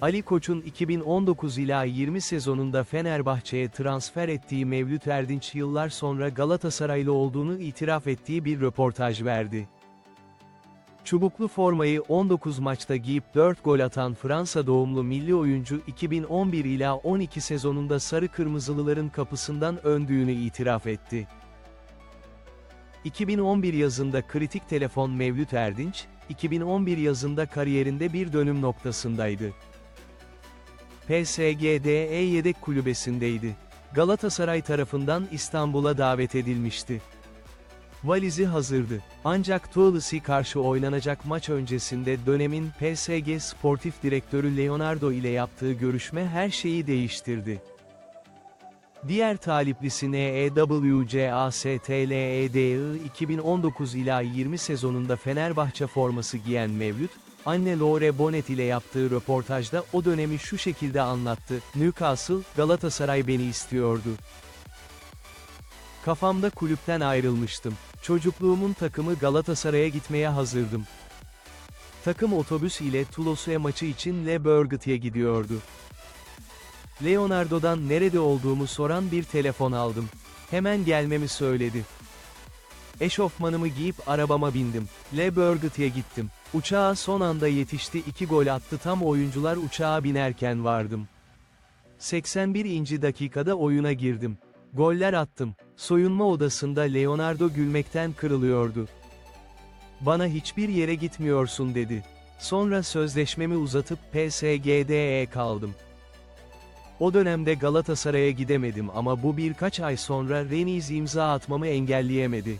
Ali Koç'un 2019 ila 20 sezonunda Fenerbahçe'ye transfer ettiği Mevlüt Erdinç yıllar sonra Galatasaraylı olduğunu itiraf ettiği bir röportaj verdi. Çubuklu formayı 19 maçta giyip 4 gol atan Fransa doğumlu milli oyuncu 2011 ila 12 sezonunda sarı kırmızılıların kapısından öndüğünü itiraf etti. 2011 yazında kritik telefon Mevlüt Erdinç, 2011 yazında kariyerinde bir dönüm noktasındaydı. PSG'de yedek kulübesindeydi. Galatasaray tarafından İstanbul'a davet edilmişti. Valizi hazırdı. Ancak Toulouse karşı oynanacak maç öncesinde dönemin PSG sportif direktörü Leonardo ile yaptığı görüşme her şeyi değiştirdi. Diğer taliplisi NEWCASTLEDI 2019 ila 20 sezonunda Fenerbahçe forması giyen Mevlüt, anne Laure Bonet ile yaptığı röportajda o dönemi şu şekilde anlattı, Newcastle, Galatasaray beni istiyordu. Kafamda kulüpten ayrılmıştım. Çocukluğumun takımı Galatasaray'a gitmeye hazırdım. Takım otobüs ile Toulouse maçı için Le Bourget'e gidiyordu. Leonardo'dan nerede olduğumu soran bir telefon aldım. Hemen gelmemi söyledi. Eşofmanımı giyip arabama bindim. Le Bourget'e gittim. Uçağa son anda yetişti iki gol attı tam oyuncular uçağa binerken vardım. 81. inci dakikada oyuna girdim. Goller attım. Soyunma odasında Leonardo gülmekten kırılıyordu. Bana hiçbir yere gitmiyorsun dedi. Sonra sözleşmemi uzatıp PSG'de kaldım. O dönemde Galatasaray'a gidemedim ama bu birkaç ay sonra Reniz imza atmamı engelleyemedi.